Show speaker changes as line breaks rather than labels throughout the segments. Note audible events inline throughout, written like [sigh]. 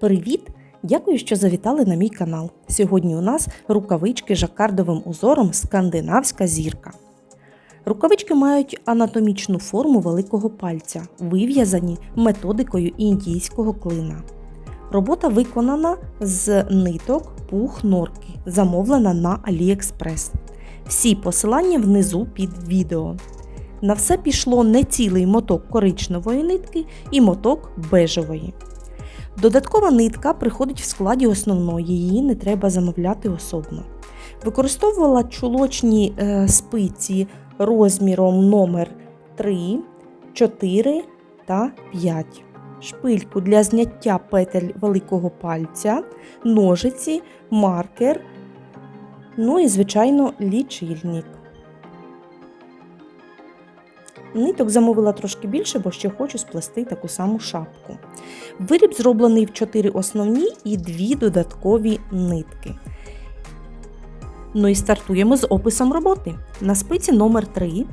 Привіт! Дякую, що завітали на мій канал. Сьогодні у нас рукавички жакардовим узором Скандинавська зірка. Рукавички мають анатомічну форму великого пальця, вив'язані методикою індійського клина. Робота виконана з ниток пух норки, замовлена на AliExpress. Всі посилання внизу під відео. На все пішло не цілий моток коричневої нитки і моток бежевої. Додаткова нитка приходить в складі основної, її не треба замовляти особно. Використовувала чулочні е, спиці розміром номер 3, 4 та 5. Шпильку для зняття петель великого пальця, ножиці, маркер, ну і, звичайно, лічильник. Ниток замовила трошки більше, бо ще хочу сплести таку саму шапку. Виріб зроблений в 4 основні і 2 додаткові нитки. Ну і стартуємо з описом роботи. На спиці номер 3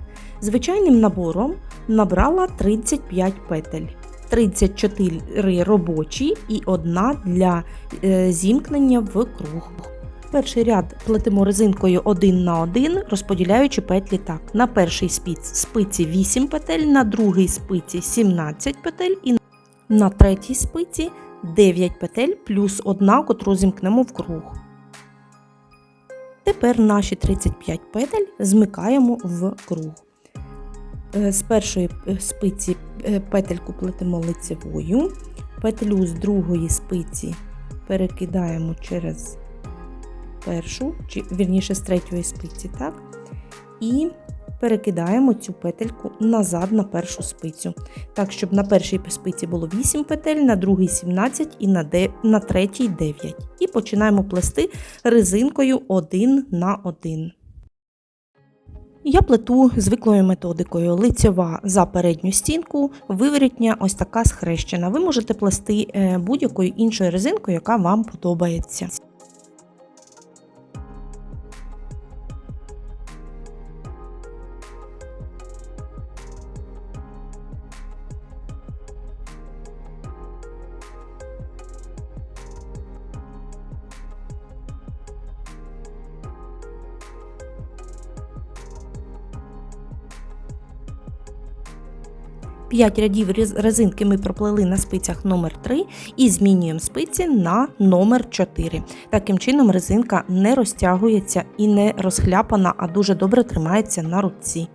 звичайним набором набрала 35 петель. 34 робочі і одна для е, зімкнення в круг. Перший ряд плетемо резинкою 1 на 1, розподіляючи петлі так. На перший спиць спиці 8 петель, на другий спиці 17 петель і на третій спиці 9 петель плюс одна, котру зімкнемо в круг. Тепер наші 35 петель змикаємо в круг. Е, З першої е, спиці е, петельку плетемо лицевою, петлю з другої спиці перекидаємо через першу, чи вірніше з третьої спиці, так? І перекидаємо цю петельку назад на першу спицю. Так, щоб на першій спиці було 8 петель, на другій 17 і на, де, на третій 9. І починаємо плести резинкою 1 на 1. Я плету звиклою методикою лицьова за передню стінку, виворітня ось така схрещена. Ви можете плести е, будь-якою іншою резинкою, яка вам подобається. П'ять рядів резинки ми проплели на спицях номер 3 і змінюємо спиці на номер 4. Таким чином резинка не розтягується і не розхляпана, а дуже добре тримається на руці.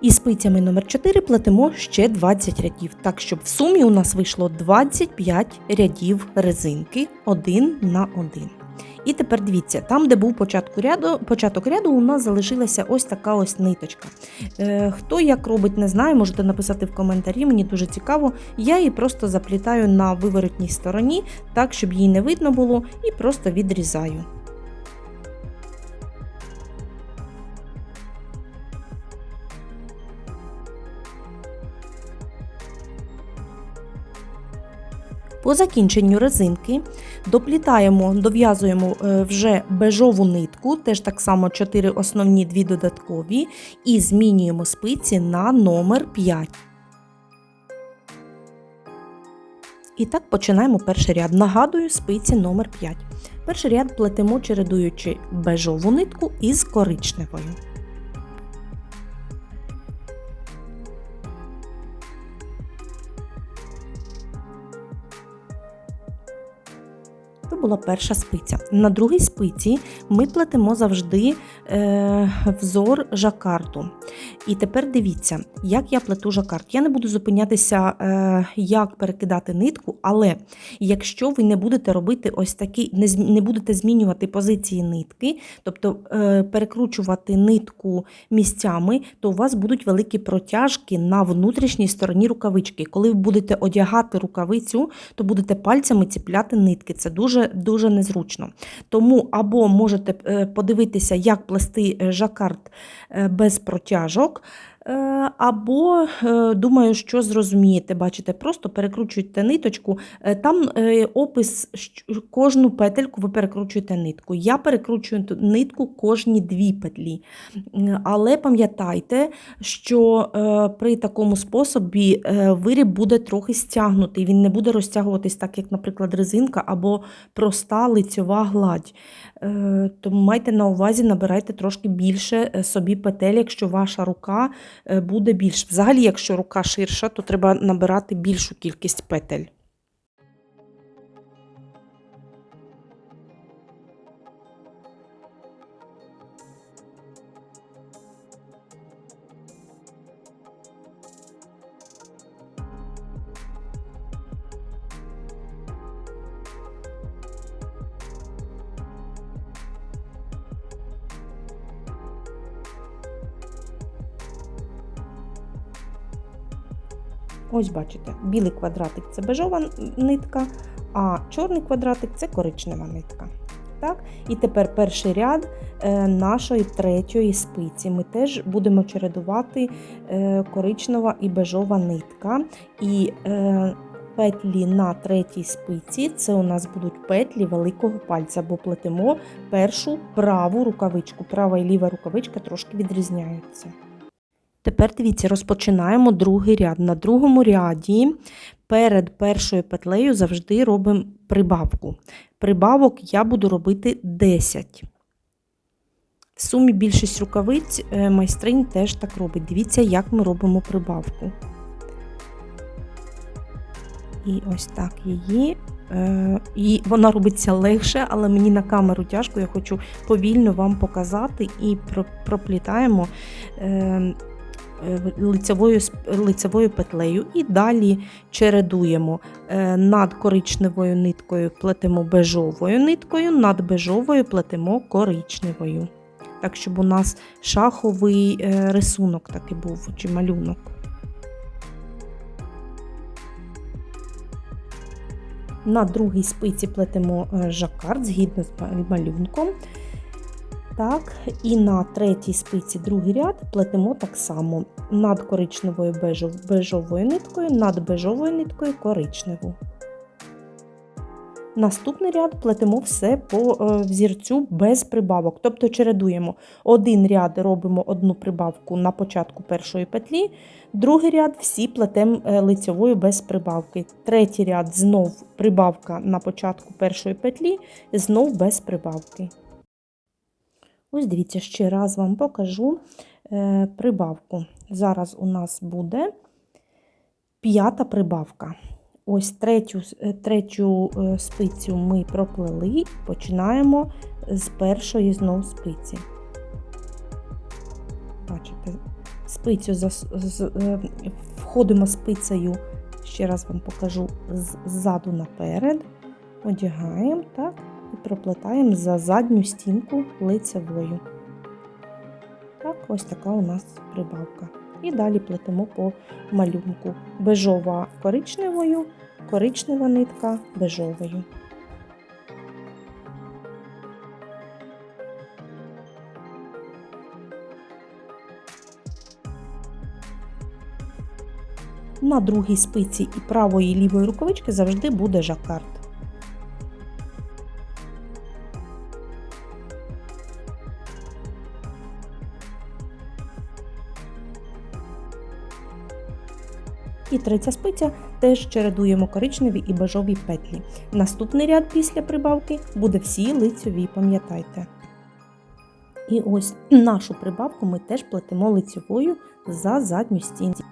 І спицями номер 4 плетемо ще 20 рядів, так щоб в сумі у нас вийшло 25 рядів резинки один на один. І тепер дивіться, там, де був початку ряду, початок ряду, у нас залишилася ось така ось ниточка. Е, хто як робить, не знаю, можете написати в коментарі, мені дуже цікаво. Я її просто заплітаю на виворотній стороні, так, щоб її не видно було, і просто відрізаю. По закінченню резинки доплітаємо, дов'язуємо е, вже бежову нитку, теж так само 4 основні, 2 додаткові, і змінюємо спиці на номер 5. І так починаємо перший ряд. Нагадую, спиці номер 5. Перший ряд плетемо, чередуючи бежову нитку із коричневою. Це була перша спиця. На другій спиці ми платимо завжди е, взор жакарту. І тепер дивіться, як я плету жакард. Я не буду зупинятися, е, як перекидати нитку, але якщо ви не будете робити ось такі, не, будете змінювати позиції нитки, тобто е, перекручувати нитку місцями, то у вас будуть великі протяжки на внутрішній стороні рукавички. Коли ви будете одягати рукавицю, то будете пальцями ціпляти нитки. Це дуже дуже незручно. Тому або можете е, подивитися, як плести жакард без протяжок. çok Е, Або е, думаю, що зрозумієте, бачите, просто перекручуєте ниточку. Е, Там опис кожну петельку ви перекручуєте нитку. Я перекручую нитку кожні дві петлі. Але пам'ятайте, що при такому способі виріб буде трохи стягнутий, він не буде розтягуватись так, як, наприклад, резинка або проста лицьова гладь. Тому майте на увазі, набирайте трошки більше собі петель, якщо ваша рука буде більш. Взагалі, якщо рука ширша, то треба набирати більшу кількість петель. Ось бачите, білий квадратик це бежова нитка, а чорний квадратик це коричнева нитка. Так? І тепер перший ряд е, нашої третьої спиці. Ми теж будемо чередувати е, коричнева і бежова нитка. І е, петлі на третій спиці це у нас будуть петлі великого пальця, бо плетемо першу праву рукавичку. Права і ліва рукавичка трошки відрізняються. Тепер дивіться, розпочинаємо другий ряд. На другому ряді перед першою петлею завжди робимо прибавку. Прибавок я буду робити 10. В сумі більшість рукавиць е, майстринь теж так робить. Дивіться, як ми робимо прибавку. І ось так її. Е, І вона робиться легше, але мені на камеру тяжко. Я хочу повільно вам показати і проплітаємо е, лицевою, лицевою петлею. І далі чередуємо Е, над коричневою ниткою плетемо бежовою ниткою, над бежовою плетемо коричневою. Так, щоб у нас шаховий е, рисунок такий був, чи малюнок. На другій спиці плетемо е, жакард згідно з малюнком. Так, і на третій спиці другий ряд плетемо так само над коричневою бежов- бежовою ниткою, над бежовою ниткою коричневу. Наступний ряд плетемо все по е, взірцю без прибавок, тобто чередуємо. Один ряд робимо одну прибавку на початку першої петлі, другий ряд всі плетемо е, лицьовою без прибавки. Третій ряд знов прибавка на початку першої петлі, знов без прибавки. Ось дивіться, ще раз вам покажу е, прибавку. Зараз у нас буде п'ята прибавка. Ось третю, е, третю е, спицю ми проплели, починаємо з першої знов спиці. Бачите, спицю зас- з, входимо спицею, ще раз вам покажу, ззаду наперед, одягаємо так, і проплетаємо за задню стінку лицевою. Так, ось така у нас прибавка. І далі плетемо по малюнку. Бежова коричневою, коричнева нитка бежовою. На другій спиці і правої і лівої рукавички завжди буде жакард. Третя спиця теж чередуємо коричневі і бежові петлі. Наступний ряд після прибавки буде всі лицьові, пам'ятайте. І ось нашу прибавку ми теж платимо лицьовою за задню стінку.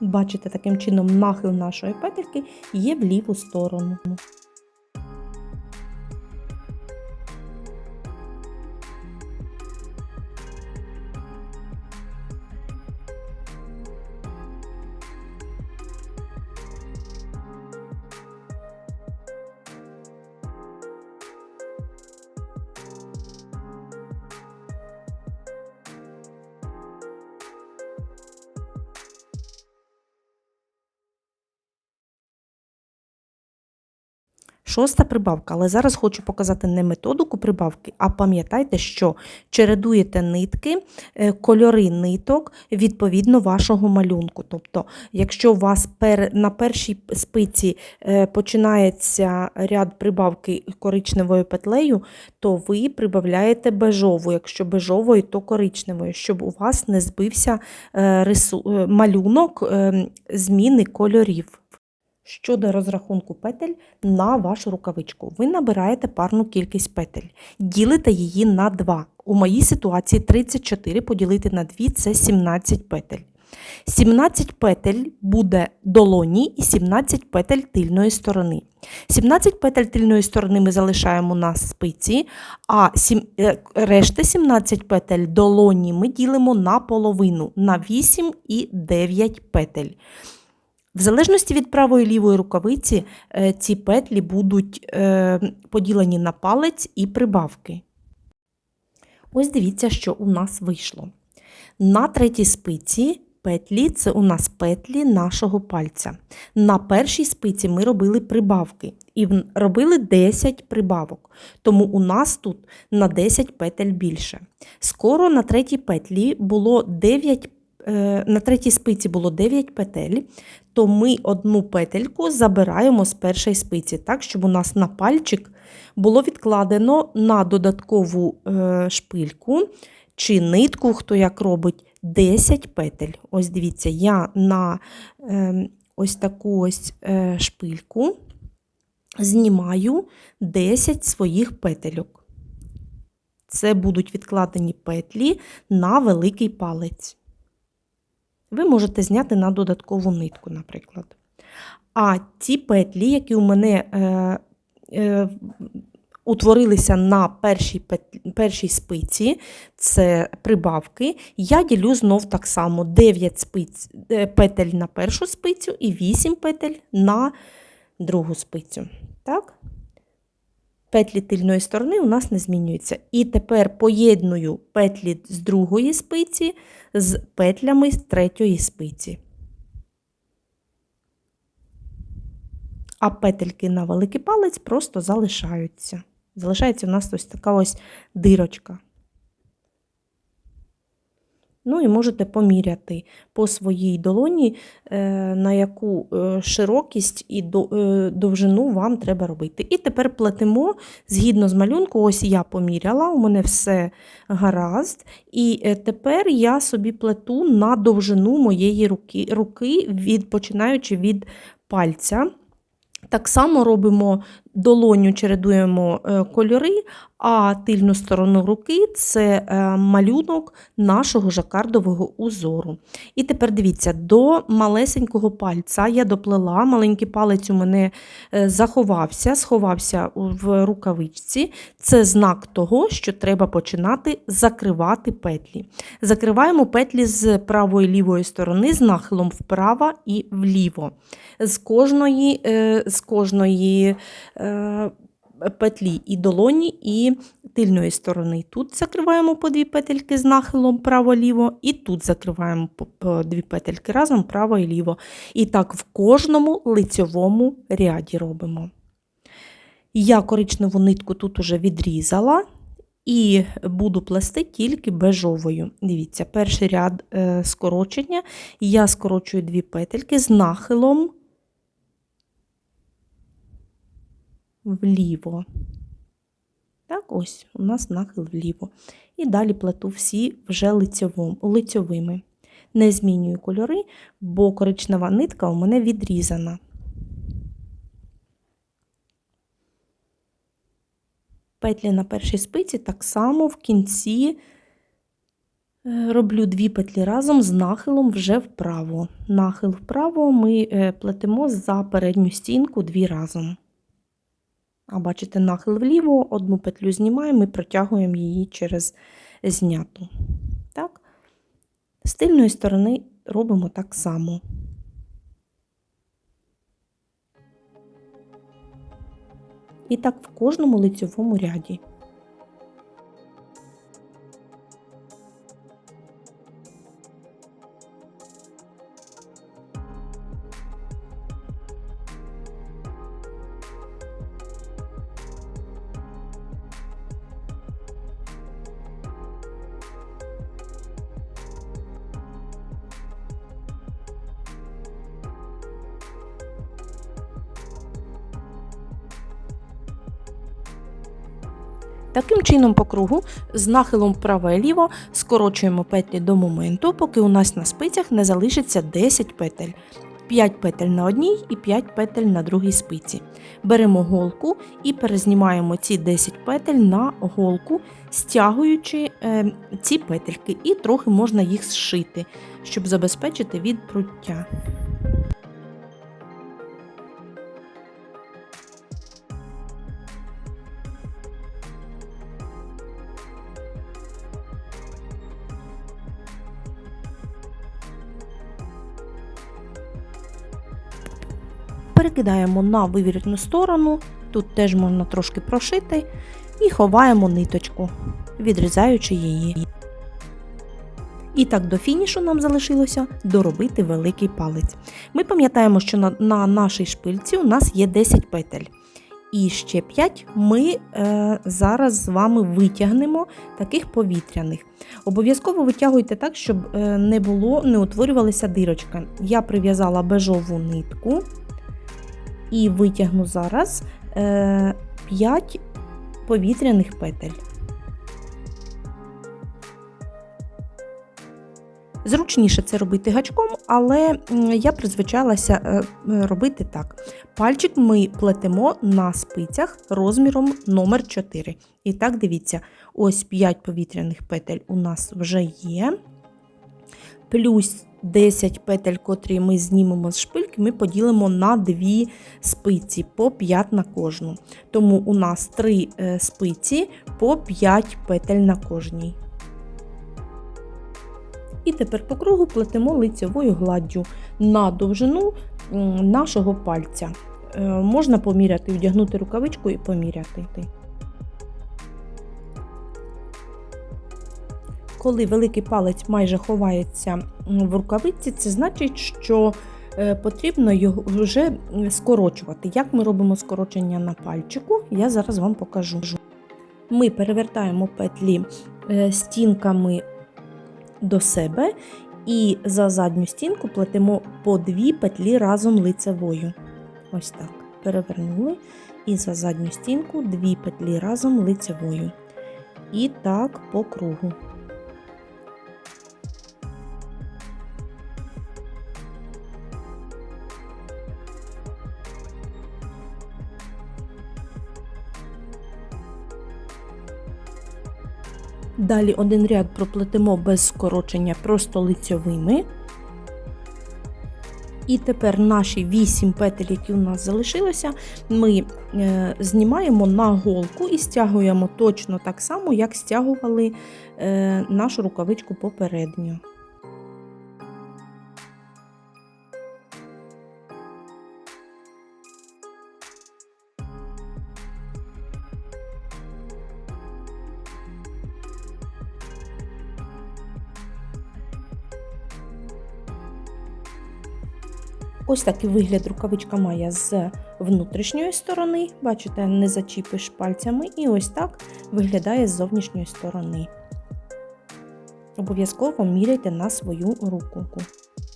Бачите, таким чином нахил нашої петельки є в ліву сторону. Шоста прибавка, але зараз хочу показати не методику прибавки, а пам'ятайте, що чередуєте нитки, е, кольори ниток відповідно вашого малюнку. Тобто, якщо у вас на першій спиці е, починається ряд прибавки коричневою петлею, то ви прибавляєте бежову, якщо бежовою, то коричневою, щоб у вас не збився е, малюнок е, зміни кольорів. Щодо розрахунку петель на вашу рукавичку, ви набираєте парну кількість петель, ділите її на 2. У моїй ситуації 34 поділити на 2 це 17 петель. 17 петель буде долоні і 17 петель тильної сторони. 17 петель тильної сторони ми залишаємо на спиці, а е, решта 17 петель долоні ми ділимо на половину, на 8 і 9 петель. В залежності від правої і лівої рукавиці е, ці петлі будуть е, поділені на палець і прибавки. Ось дивіться, що у нас вийшло. На третій спиці петлі це у нас петлі нашого пальця. На першій спиці ми робили прибавки і робили 10 прибавок. Тому у нас тут на 10 петель більше. Скоро на третій петлі було 9 е, на третій спиці було 9 петель, то ми одну петельку забираємо з першої спиці, так, щоб у нас на пальчик було відкладено на додаткову е, шпильку чи нитку, хто як робить, 10 петель. Ось дивіться, я на е, ось таку ось е, шпильку знімаю 10 своїх петельок. Це будуть відкладені петлі на великий палець. Ви можете зняти на додаткову нитку, наприклад. А ті петлі, які у мене е, е, утворилися на першій, петлі, першій спиці, це прибавки, я ділю знов так само 9 спиць, е, петель на першу спицю і 8 петель на другу спицю. Так? Петлі тильної сторони у нас не змінюються. І тепер поєдную петлі з другої спиці з петлями з третьої спиці. А петельки на великий палець просто залишаються. Залишається у нас ось така ось дирочка. Ну і можете поміряти по своїй долоні, е, на яку е, широкість і е, довжину вам треба робити. І тепер плетемо згідно з малюнку, ось я поміряла, у мене все гаразд. І тепер я собі плету на довжину моєї руки, руки від, починаючи від пальця. Так само робимо долоню, чередуємо е, кольори, а тильну сторону руки це е, малюнок нашого жакардового узору. І тепер дивіться, до малесенького пальця я доплела, маленький палець у мене е, заховався, сховався в рукавичці. Це знак того, що треба починати закривати петлі. Закриваємо петлі з правої лівої сторони з нахилом вправо і вліво. З кожної, з кожної петлі і долоні, і тильної сторони. Тут закриваємо по дві петельки з нахилом право-ліво, і тут закриваємо по дві петельки разом право і ліво. І так в кожному лицьовому ряді робимо. Я коричневу нитку тут уже відрізала. І буду плести тільки бежовою. Дивіться, перший ряд е, скорочення. Я скорочую дві петельки з нахилом вліво. Так, ось у нас нахил вліво. І далі плету всі вже лицьовими. Не змінюю кольори, бо коричнева нитка у мене відрізана. Петлі на першій спиці так само в кінці е, роблю дві петлі разом з нахилом вже вправо. Нахил вправо ми е, плетемо за передню стінку дві разом. А бачите, нахил вліво, одну петлю знімаємо і протягуємо її через зняту. Так? З тильної сторони робимо так само. І так в кожному лицьовому ряді. Таким чином, по кругу з нахилом вправо-ліво скорочуємо петлі до моменту, поки у нас на спицях не залишиться 10 петель. 5 петель на одній і 5 петель на другій спиці. Беремо голку і перезнімаємо ці 10 петель на голку, стягуючи е, ці петельки, і трохи можна їх зшити, щоб забезпечити відпруття. Перекидаємо на вивірітну сторону, тут теж можна трошки прошити, і ховаємо ниточку, відрізаючи її. І так до фінішу нам залишилося доробити великий палець. Ми пам'ятаємо, що на, на нашій шпильці у нас є 10 петель. І ще 5 ми е, зараз з вами витягнемо таких повітряних. Обов'язково витягуйте так, щоб е, не було, не утворювалася дирочка. Я прив'язала бежову нитку і витягну зараз е, 5 повітряних петель. Зручніше це робити гачком, але я призвичалася е, е, робити так. Пальчик ми плетемо на спицях розміром номер 4. І так, дивіться, ось 5 повітряних петель у нас вже є. Плюс 10 петель, котрі ми знімемо з шпильки, ми поділимо на 2 спиці по 5 на кожну. Тому у нас 3 е, спиці по 5 петель на кожній. І тепер по кругу плетемо лицевою гладдю на довжину нашого пальця. Е, Можна поміряти, вдягнути рукавичку і поміряти. Коли великий палець майже ховається в рукавиці, це значить, що е, потрібно його вже скорочувати. Як ми робимо скорочення на пальчику, я зараз вам покажу. Ми перевертаємо петлі е, стінками до себе і за задню стінку плетемо по дві петлі разом лицевою. Ось так. Перевернули і за задню стінку дві петлі разом лицевою. І так по кругу. Далі один ряд проплетемо без скорочення просто лицьовими. І тепер наші 8 петель, які у нас залишилися, ми е, знімаємо на голку і стягуємо точно так само, як стягували е, нашу рукавичку попередньо. Ось такий вигляд рукавичка має з внутрішньої сторони. Бачите, не зачіпиш пальцями, і ось так виглядає з зовнішньої сторони. Обов'язково міряйте на свою руку.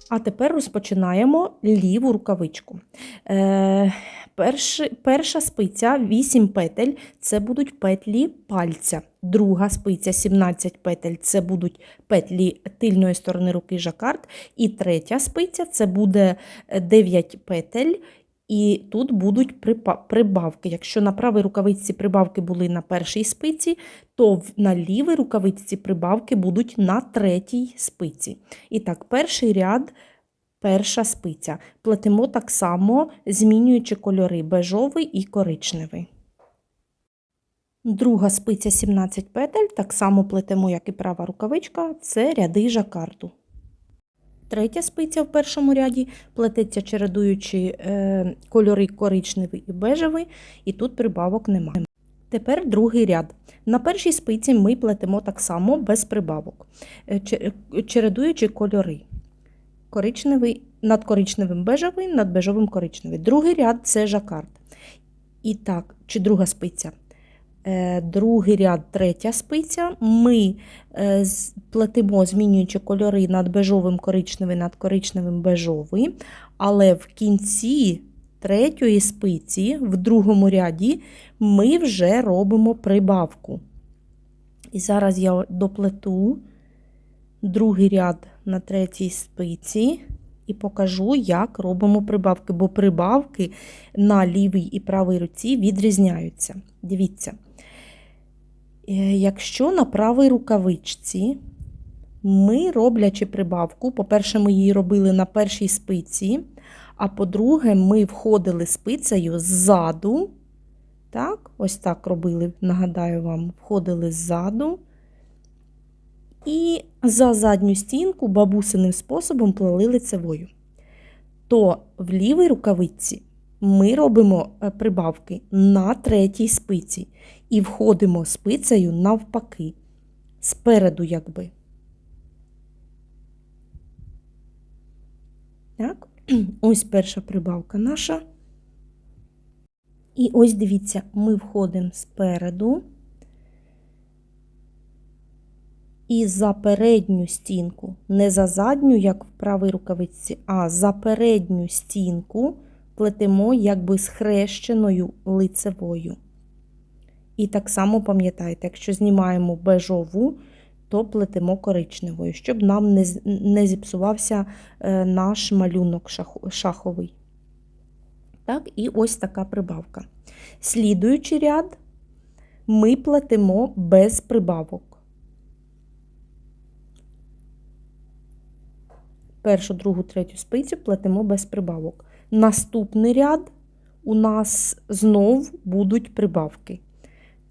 А тепер розпочинаємо ліву рукавичку. Е, перші, перша спиця 8 петель це будуть петлі пальця. Друга спиця 17 петель це будуть петлі тильної сторони руки жакард. І третя спиця це буде 9 петель. І тут будуть прибавки. Якщо на правій рукавичці прибавки були на першій спиці, то на лівій рукавичці прибавки будуть на третій спиці. І так, перший ряд, перша спиця. Плетемо так само, змінюючи кольори бежовий і коричневий. Друга спиця 17 петель, так само плетемо, як і права рукавичка, це ряди жакарду. Третя спиця в першому ряді плететься чередуючи е, кольори коричневий і бежевий, і тут прибавок немає. Тепер другий ряд. На першій спиці ми плетемо так само без прибавок, е, чередуючи кольори. Коричневий над коричневим бежевий, над бежевим коричневий. Другий ряд це жакард. І так, чи друга спиця. Е, Другий ряд, третя спиця. Ми е, плетемо, змінюючи кольори над бежовим коричневий, над коричневим бежовий. Але в кінці третьої спиці, в другому ряді, ми вже робимо прибавку. І зараз я доплету другий ряд на третій спиці і покажу, як робимо прибавки, бо прибавки на лівій і правій руці відрізняються. Дивіться, е, якщо на правій рукавичці ми, роблячи прибавку, по-перше, ми її робили на першій спиці, а по-друге, ми входили спицею ззаду. Так, ось так робили, нагадаю вам, входили ззаду. І за задню стінку бабусиним способом плели лицевою. То в лівій рукавиці ми робимо е, прибавки на третій спиці і входимо спицею навпаки, спереду, якби. Так, [clears throat] ось перша прибавка наша. І ось дивіться, ми входимо спереду. І за передню стінку, не за задню, як в правій рукавиці, а за передню стінку плетемо якби схрещеною лицевою. І так само пам'ятайте, якщо знімаємо бежову, то плетемо коричневою, щоб нам не, не зіпсувався е, наш малюнок шаховий. Так, І ось така прибавка. Слідуючий ряд ми плетемо без прибавок. Першу, другу, третю спицю плетемо без прибавок. Наступний ряд у нас знов будуть прибавки.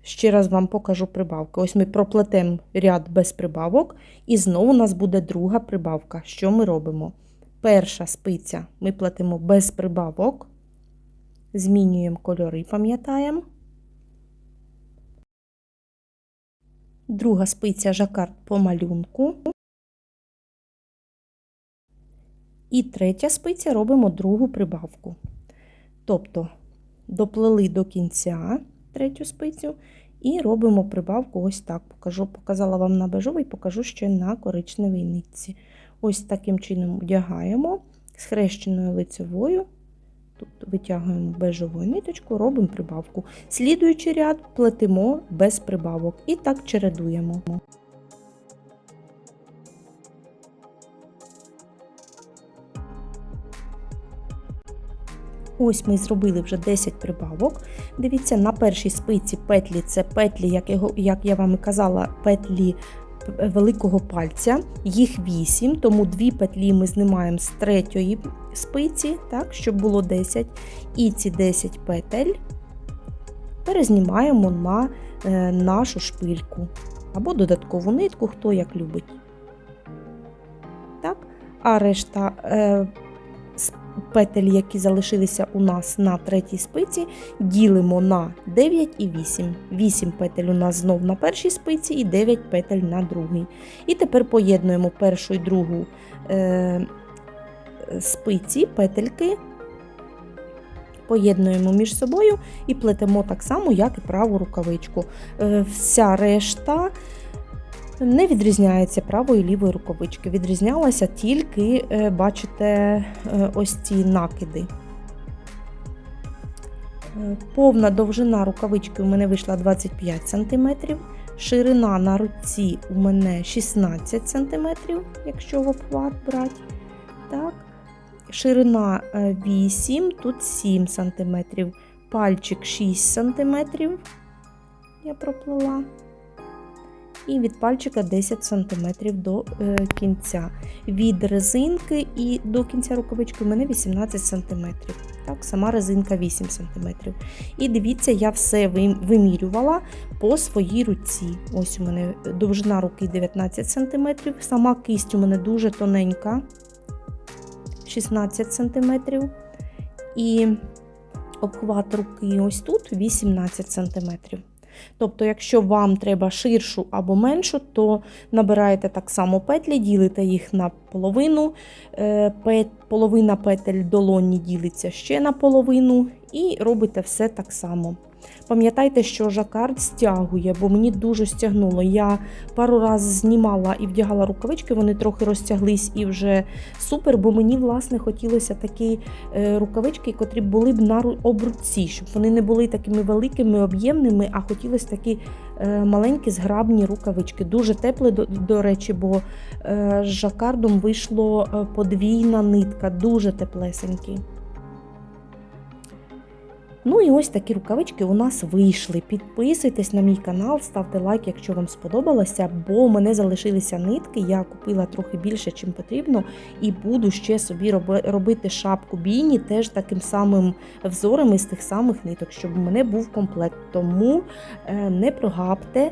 Ще раз вам покажу прибавки. Ось ми проплетемо ряд без прибавок, і знову у нас буде друга прибавка. Що ми робимо? Перша спиця ми плетемо без прибавок, змінюємо кольори, пам'ятаємо. Друга спиця жакард по малюнку. І третя спиця робимо другу прибавку. Тобто доплели до кінця третю спицю і робимо прибавку ось так. Покажу, Показала вам на бежовий, покажу ще на коричневій нитці. Ось таким чином одягаємо схрещеною лицевою. Тут витягуємо бежову ниточку, робимо прибавку. Слідуючий ряд плетемо без прибавок і так чередуємо. Ось ми зробили вже 10 прибавок. Дивіться, на першій спиці петлі це петлі, як, його, як я вам і казала, петлі великого пальця, їх 8, тому дві петлі ми знімаємо з третьої спиці, так, щоб було 10. І ці 10 петель перезнімаємо на е, нашу шпильку або додаткову нитку, хто як любить. Так? А решта. Е, петель, які залишилися у нас на третій спиці, ділимо на 9 і 8. 8 петель у нас знов на першій спиці і 9 петель на другій. І тепер поєднуємо першу і другу е, спиці, петельки, поєднуємо між собою і плетемо так само, як і праву рукавичку. Е, вся решта не відрізняється правої і лівої рукавички. Відрізнялася тільки, е, бачите, е, ось ці накиди. Е, повна довжина рукавички у мене вийшла 25 см, ширина на руці у мене 16 см, якщо в обхват брати. Так. Ширина 8, тут 7 см, пальчик 6 см. Я проплила і від пальчика 10 см до е, кінця. Від резинки і до кінця рукавички у мене 18 см. Так, Сама резинка 8 см. І дивіться, я все вимірювала по своїй руці. Ось у мене довжина руки 19 см. Сама кисть у мене дуже тоненька, 16 см. І обхват руки ось тут 18 см. Тобто, якщо вам треба ширшу або меншу, то набираєте так само петлі, ділите їх на половину, е, половина петель долоні ділиться ще на половину, і робите все так само. Пам'ятайте, що жакард стягує, бо мені дуже стягнуло. Я пару разів знімала і вдягала рукавички, вони трохи розтяглись і вже супер, бо мені власне хотілося такі е, рукавички, котрі були б на ру- обручці, щоб вони не були такими великими, об'ємними, а хотілося такі е, маленькі зграбні рукавички. Дуже теплі, до, до речі, бо е, з жакардом вийшло подвійна нитка, дуже теплесенькі. Ну і ось такі рукавички у нас вийшли. Підписуйтесь на мій канал, ставте лайк, якщо вам сподобалося, бо у мене залишилися нитки. Я купила трохи більше, чим потрібно, і буду ще собі робити шапку біні теж таким самим взором із тих самих ниток, щоб у мене був комплект. Тому е, не прогабте.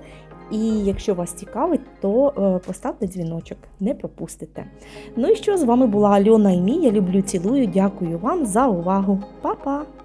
І якщо вас цікавить, то е, поставте дзвіночок, не пропустите. Ну і що з вами була Альона і Мій. Я люблю, цілую. Дякую вам за увагу. Па-па!